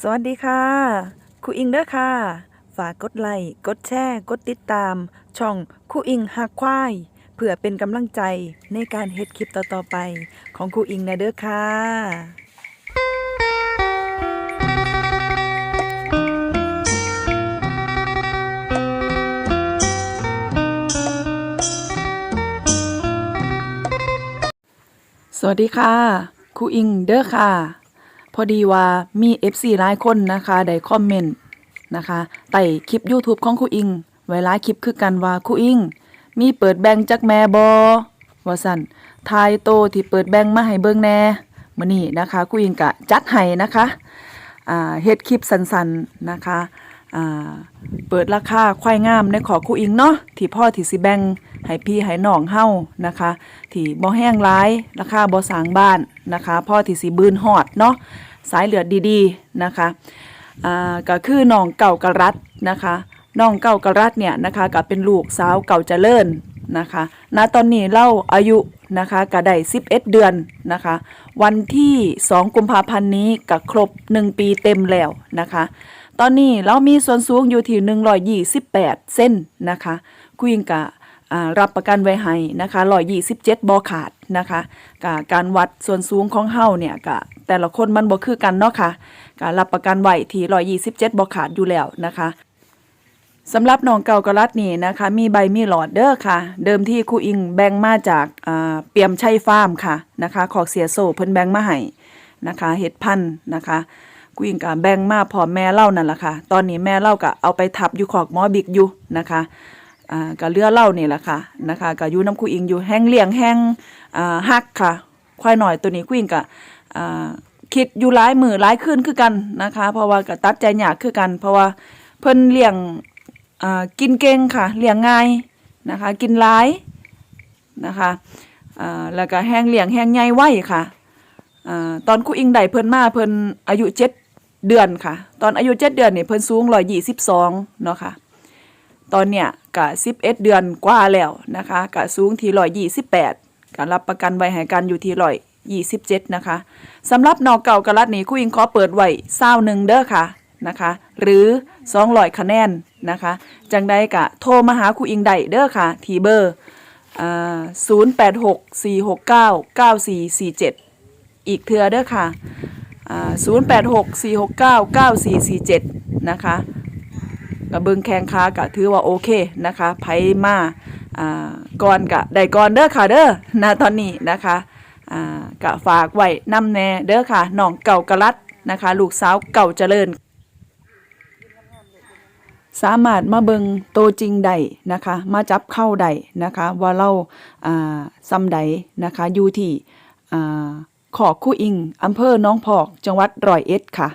สวัสดีค่ะครูอิงเด้อค่ะ ฝากกดไลค์กดแชร์กดติดตาม ช่องครูอิงหักควายเพื่อเป็นกำลังใจในการเฮ็ดคลิปต่อๆไป ของครูอิงนะเด้อค่ะสวัสดีค่ะครูอิงเด้อค่ะ พอดีว่ามี FC หลายคนนะคะได้คอมเมนต์นะคะใต่คลิป YouTube ของครูอิง ไว้หลายคลิปคือกันว่าครูอิง มีเปิดแบงค์จักแม่บอว่าสั่นทายโตที่เปิดแบงค์มาให้เบิ่งแน่มื้อนี้นะคะครูอิงกะจัดให้นะคะอ่าเฮ็ดคลิปสั้นๆนะคะ อ่าเปิดราคาควายงามในขอครูอิงเนาะที่พ่อที่สิแบ่งให้พี่ให้น้องเฮานะคะที่บ่แห้งร้ายราคาบ่สางบ้านนะคะ พ่อที่สิบืนฮอดเนาะสายเหลือดดีๆนะคะอ่าก็คือน้องเก่ากระรัดนะคะน้องเก่ากระรัดเนี่ยนะคะก็เป็นลูกสาวเก่าเจริญนะคะณตอนนี้เล่าอายุนะคะก็ได้11 เดือนนะคะ วันที่ 2 กุมภาพันธ์นี้ก็ครบ 1 ปีเต็มแล้วนะคะ ตอนนี้เรามีส่วนสูงอยู่ที่ 128 เส้นนะคะคุยงกะรับประกันไว้ให้นะคะ127บอขาดนะคะกะการวัดส่วนสูงของเฮาเนี่ยกะแต่ละคนมันบ่คือกันเนาะค่ะการรับประกันไว้ที่127บอขาดอยู่แล้วนะคะสำหรับน้องเก่ากระลัดนี่นะคะ มีใบมีหลอดเด้อค่ะ เดิมที่ครูอิงแบ่งมาจากเปียมชัยฟาร์มค่ะนะคะขอกเสียโซเพิ่นแบ่งมาให้นะคะเฮ็ดพันธุ์นะคะ ครูอิงก็แบ่งมาพอแม่เล่านั่นแหละค่ะ ตอนนี้แม่เล่าก็เอาไปทับอยู่ขอกหมอบิ๊กอยู่นะคะอ่าก็เรือเล่านี่แหละค่ะนะคะก็อยู่น้ำคุอิงอยู่แห้งเลี้ยงแห้งอ่าฮักค่ะควายหน่อยตัวนี้คุอิงก็อ่าคิดอยู่หลายมือหลายคืนคือกันนะคะ เพราะว่าก็ตัดใจยากคือกัน เพราะว่าเพิ่นเลี้ยงอ่ากินเก่งค่ะเลี้ยงง่ายนะคะ กินหลายนะคะอ่าแล้วก็แห้งเลี้ยงแห้งใหญ่ไวค่ะอ่าตอนคุอิงได้เพิ่นมาเพิ่นอายุเจ็ด เดือนค่ะ ตอนอายุเจ็ดเดือนเนี่ยเพิ่นสูงร้อยยี่สิบสองเนาะค่ะ ตอนเนี้ยกะ11เอ็ดเดือนกว่าแล้วนะคะกะสูงที่128การรับประกันไว้ให้กันอยู่ที่127นะคะสำหรับนอกเก่ากะลัดนี้คุยอิงขอเปิดไว้21เด้อค่ะนะคะ หรือ200คะแนนนะคะจังได้กะโทรมาหาครูอิงได้เด้อค่ะ ทีเบอร์อ่า0864699447อีกเทือเด้อค่ะ อ่า0864699447นะคะกะเบิงแข้งขากะถือว่าโอเคนะคะไผมาอ่าก่อนกะได้ก่อนเด้อค่ะเด้อณตอนนี้นะคะอ่ากะฝากไว้นำแน่เด้อค่ะน้องเก่ากะลัดนะคะ ลูกสาวเก่าเจริญ สามารถมาเบิงโตจริงได้นะคะ มาจับเข้าได้นะคะ ว่าเราอ่าซ้ำใดนะคะอยู่ที่อ่า ขอคู่อิงอำเภอหน้องพอก จังหวัดร้อยเอ็ดค่ะ